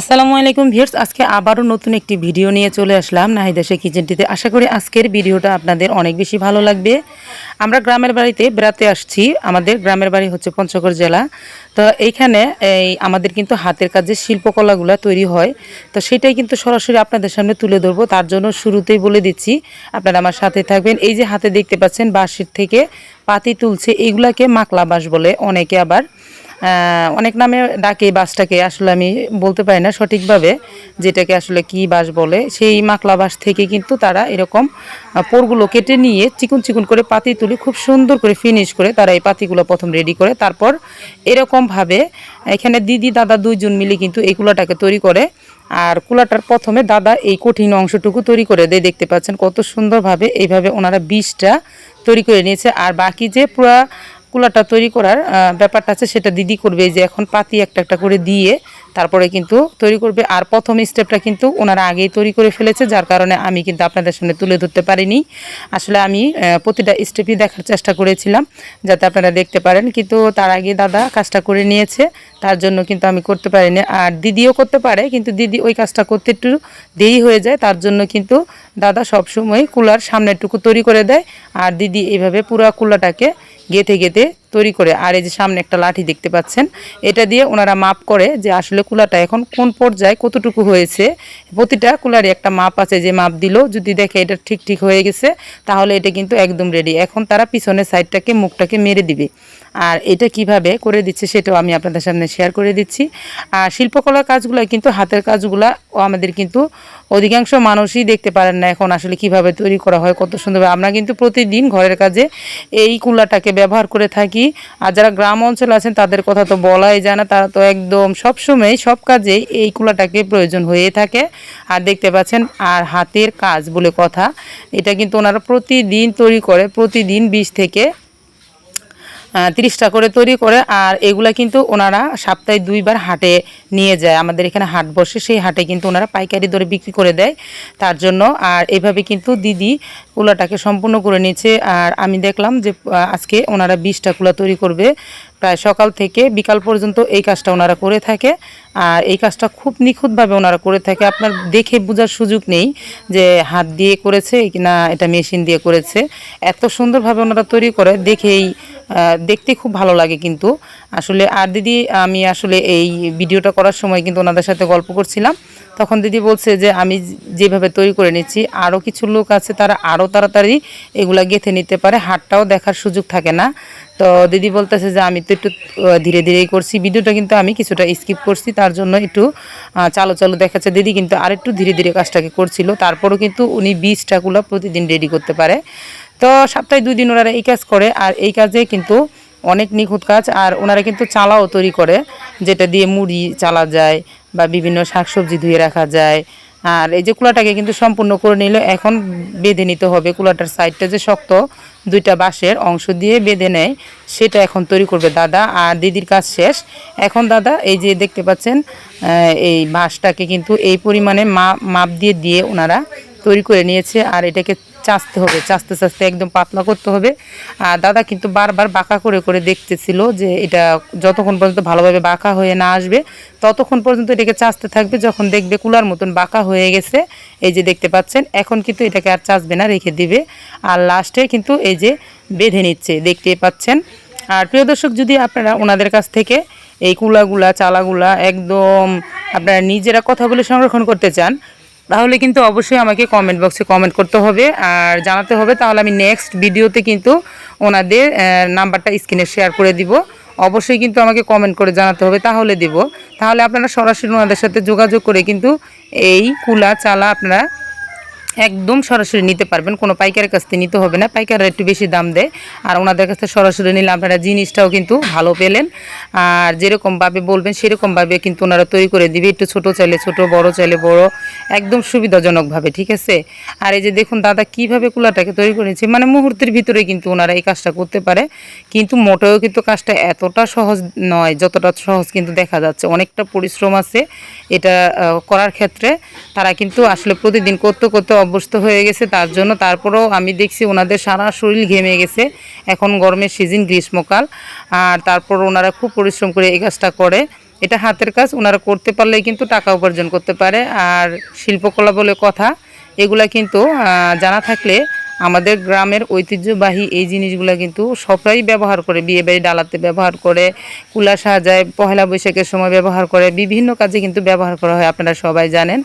আসসালামু আলাইকুম ভিউয়ার্স, আজকে আবারও নতুন একটি ভিডিও নিয়ে চলে আসলাম নাহিদাসে কিচেনটিতে। আশা করি আজকের ভিডিওটা আপনাদের অনেক বেশি ভালো লাগবে। আমরা গ্রামের বাড়িতে বেড়াতে আসছি, আমাদের গ্রামের বাড়ি হচ্ছে পঞ্চগড় জেলা। তো এইখানে এই আমাদের কিন্তু হাতের কাজে শিল্পকলাগুলো তৈরি হয়। তো সেটাই কিন্তু সরাসরি আপনাদের সামনে তুলে ধরবো। তার জন্য শুরুতেই বলে দিচ্ছি, আপনারা আমার সাথে থাকবেন। এই যে হাতে দেখতে পাচ্ছেন, বাঁশের থেকে পাতি তুলছে এইগুলাকে মাকলা বাঁশ বলে অনেকে আবার অনেক নামে ডাকে বাসটাকে, আসলে আমি বলতে পারি না সঠিকভাবে যেটাকে আসলে কি বাস বলে। সেই মাকলা বাস থেকে কিন্তু তারা এরকম পোরগুলো কেটে নিয়ে চিকুন চিকুন করে পাতি তুলে খুব সুন্দর করে ফিনিশ করে তারা এই পাতিগুলো প্রথম রেডি করে। তারপর এরকমভাবে এখানে দিদি, দাদা দুইজন মিলে কিন্তু এই কুলাটাকে তৈরি করে। আর কুলাটার প্রথমে দাদা এই কঠিন অংশটুকু তৈরি করে দেয়, দেখতে পাচ্ছেন কত সুন্দরভাবে এইভাবে ওনারা বিষটা তৈরি করে নিয়েছে। আর বাকি যে পুরা কুলাটা তৈরি করার ব্যাপারটা আছে, সেটা দিদি করবে যে এখন পাতি একটা একটা করে দিয়ে তারপরে কিন্তু তৈরি করবে। আর প্রথম স্টেপটা কিন্তু ওনারা আগেই তৈরি করে ফেলেছে, যার কারণে আমি কিন্তু আপনাদের সামনে তুলে ধরতে পারিনি। আসলে আমি প্রতিটা স্টেপই দেখার চেষ্টা করেছিলাম, যাতে আপনারা দেখতে পারেন, কিন্তু তার আগে দাদা কাজটা করে নিয়েছে, তার জন্য কিন্তু আমি করতে পারিনি। আর দিদিও করতে পারে, কিন্তু দিদি ওই কাজটা করতে একটু দেরি হয়ে যায়, তার জন্য কিন্তু দাদা সবসময় কুলার সামনেরটুকু তৈরি করে দেয়। আর দিদি এইভাবে পুরো কুলাটাকে গেঁথে গেঁথে তৈরি করে। আর এই যে সামনে একটা লাঠি দেখতে পাচ্ছেন, এটা দিয়ে ওনারা মাপ করে যে আসলে কুলাটা এখন কোন পর্যায়ে কতটুকু হয়েছে। প্রতিটা কুলারই একটা মাপ আছে যে মাপ দিল। যদি দেখে এটা ঠিক ঠিক হয়ে গেছে, তাহলে এটা কিন্তু একদম রেডি এখন তারা পিছনের সাইডটাকে মুখটাকে মেরে দিবে। আর এটা কীভাবে করে দিচ্ছে সেটাও আমি আপনাদের সামনে শেয়ার করে দিচ্ছি। আর শিল্পকলার কাজগুলো কিন্তু হাতের কাজগুলা আমাদের কিন্তু অধিকাংশ মানুষই দেখতে পারেন না এখন আসলে কীভাবে তৈরি করা হয়, কত সুন্দর আমরা কিন্তু প্রতিদিন ঘরের কাজে এই কুলাটাকে ব্যবহার করে থাকি। আর যারা গ্রাম অঞ্চলে আছেন, তাদের কথা তো বলাই যায় না। তারা তো একদম সবসময় সব কাজেই এই কুলাটাকে প্রয়োজন হয়ে থাকে। আর দেখতে পাচ্ছেন, আর হাতের কাজ বলে কথা। এটা কিন্তু ওনারা প্রতিদিন তৈরি করে, প্রতিদিন বীজ থেকে তিরিশটা করে তৈরি করে, আর এগুলা কিন্তু ওনারা সপ্তাহে দুইবার হাটে নিয়ে যায়। আমাদের এখানে হাট বসে সেই হাটে কিন্তু ওনারা পাইকারি দরে বিক্রি করে দেয় তার জন্য। আর এভাবে কিন্তু দিদি কুলাটাকে সম্পূর্ণ করে নিয়েছে আর আমি দেখলাম যে আজকে ওনারা বিশটা কুলা তৈরি করবে। প্রায় সকাল থেকে বিকাল পর্যন্ত এই কাজটা ওনারা করে থাকে। আর এই কাজটা খুব নিখুঁতভাবে ওনারা করে থাকে। আপনার দেখে বোঝার সুযোগ নেই যে হাত দিয়ে করেছে কি না, এটা মেশিন দিয়ে করেছে। এত সুন্দরভাবে ওনারা তৈরি করে, দেখেই দেখতে খুব ভালো লাগে কিন্তু। আসলে আর দিদি, আমি আসলে এই ভিডিওটা করার সময় কিন্তু ওনাদের সাথে গল্প করছিলাম। তখন দিদি বলছে যে, আমি যেভাবে তৈরি করে নিচ্ছি আরও কিছু লোক আছে, তারা আরও তাড়াতাড়ি এগুলা গেঁথে নিতে পারে, হাটটাও দেখার সুযোগ থাকে না। তো দিদি বলতেছে যে, আমি তো একটু ধীরে ধীরেই করছি, ভিডিওটা কিন্তু আমি কিছুটা স্কিপ করছি, তার জন্য একটু চালু চালু দেখাচ্ছে। দিদি কিন্তু আরেকটু ধীরে ধীরে কাজটাকে করছিল, তারপরও কিন্তু উনি বীজটাগুলো প্রতিদিন রেডি করতে পারে। তো সপ্তাহে দুই দিন ওনারা এই কাজ করে, আর এই কাজে কিন্তু অনেক নিখুঁত কাজ, আর ওনারা কিন্তু চালাও তৈরি করে, যেটা দিয়ে মুড়ি চালা যায় বা বিভিন্ন শাকসবজি ধুয়ে রাখা যায়। আর এই যে কুলাটাকে কিন্তু সম্পূর্ণ করে নিল, এখন বেঁধে নিতে হবে। কুলাটার সাইডটা যে শক্ত, দুইটা বাঁশের অংশ দিয়ে বেঁধে নেয়, সেটা এখন তৈরি করবে দাদা, আর দিদির কাজ শেষ। এখন দাদা, এই যে দেখতে পাচ্ছেন এই বাঁশটাকে কিন্তু এই পরিমাণে মাপ মাপ দিয়ে দিয়ে ওনারা তৈরি করে নিয়েছে, আর এটাকে চাচতে হবে চাচতে চাচতে একদম পাতলা করতে হবে। আর দাদা কিন্তু বারবার বাঁকা করে করে দেখতেছিল যে এটা যতক্ষণ পর্যন্ত ভালোভাবে বাঁকা হয়ে না আসবে, ততক্ষণ পর্যন্ত এটাকে চাচতে থাকবে। যখন দেখবে কুলার মতন বাঁকা হয়ে গেছে, এই যে দেখতে পাচ্ছেন, এখন কিন্তু এটাকে আর চাচবে না, রেখে দিবে। আর লাস্টে কিন্তু এই যে বেঁধে নিচ্ছে, দেখতে পাচ্ছেন। আর প্রিয় দর্শক, যদি আপনারা ওনাদের কাছ থেকে এই কুলাগুলা, চালাগুলা একদম আপনারা নিজেরা কথা বলে সংরক্ষণ করতে চান তাহলে কিন্তু অবশ্যই আমাকে কমেন্ট বক্সে কমেন্ট করতে হবে। আর জানাতে হবে, তাহলে আমি নেক্সট ভিডিওতে কিন্তু ওনাদের নাম্বারটা স্ক্রিনে শেয়ার করে দিব। অবশ্যই কিন্তু আমাকে কমেন্ট করে জানাতে হবে, তাহলে দিব। তাহলে আপনারা সরাসরি ওনাদের সাথে যোগাযোগ করে কিন্তু এই কুলা চালা আপনারা একদম সরাসরি নিতে পারবেন। কোনো পাইকারের কাছ থেকে নিতে হবে না। পাইকাররা একটু বেশি দাম দেয়। আর ওনাদের কাছ থেকে সরাসরি নিলে আপনারা জিনিসটাও কিন্তু ভালো পেলেন। আর যেরকমভাবে বলবেন সেরকমভাবে কিন্তু ওনারা তৈরি করে দিবে। একটু ছোট চাইলে ছোট, বড় চাইলে বড়। একদম সুবিধাজনকভাবে, ঠিক আছে? আর এই যে দেখুন, দাদা কীভাবে কুলাটাকে তৈরি করেছে? মানে মুহূর্তের ভিতরে কিন্তু ওনারা এই কাজটা করতে পারে। কিন্তু মোটেও কিন্তু কাজটা এতটা সহজ নয়, যতটা সহজ কিন্তু দেখা যাচ্ছে। অনেকটা পরিশ্রম আছে এটা করার ক্ষেত্রে। তারা কিন্তু আসলে প্রতিদিন করতে করতে অভ্যস্ত হয়ে গেছে তার জন্য। তারপরেও আমি দেখছি ওনাদের সারা শরীর ঘেমে গেছে। এখন গরমের সিজন, গ্রীষ্মকাল। আর তারপর ওনারা খুব পরিশ্রম করে এই কাজটা করে। এটা হাতের কাজ, ওনারা করতে পারলেই কিন্তু টাকা উপার্জন করতে পারে। আর শিল্পকলা বলে কথা, এগুলা কিন্তু জানা থাকলে আমাদের গ্রামের ঐতিহ্যবাহী এই জিনিসগুলো কিন্তু সবাই ব্যবহার করে, বিয়ে বাড়ি ডালাতে ব্যবহার করে, কুলা সাজায়, পহেলা বৈশাখের সময় ব্যবহার করে, বিভিন্ন কাজে কিন্তু ব্যবহার করা হয়, আপনারা সবাই জানেন।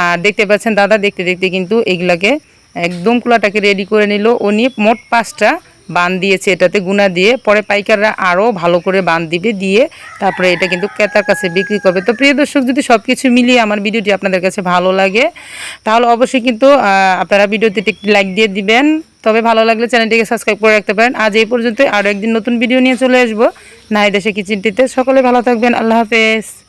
আর দেখতে পাচ্ছেন দাদা দেখতে দেখতে কিন্তু এগুলাকে একদম কুলাটাকে রেডি করে নিল। উনি মোট পাঁচটা বান দিয়েছে এটাতে গুণা দিয়ে, পরে পাইকাররা আরও ভালো করে বান দিবে, দিয়ে তারপরে এটা কিন্তু ক্রেতার কাছে বিক্রি করবে। তো প্রিয় দর্শক, যদি সব কিছু মিলিয়ে আমার ভিডিওটি আপনাদের কাছে ভালো লাগে, তাহলে অবশ্যই কিন্তু আপনারা ভিডিওতে একটি লাইক দিয়ে দিবেন। তবে ভালো লাগলে চ্যানেলটিকে সাবস্ক্রাইব করে রাখতে পারেন। আজ এই পর্যন্ত আরও একদিন নতুন ভিডিও নিয়ে চলে আসব। নাই দেশে কিচেনটিতে। সকলে ভালো থাকবেন। আল্লাহ হাফেজ।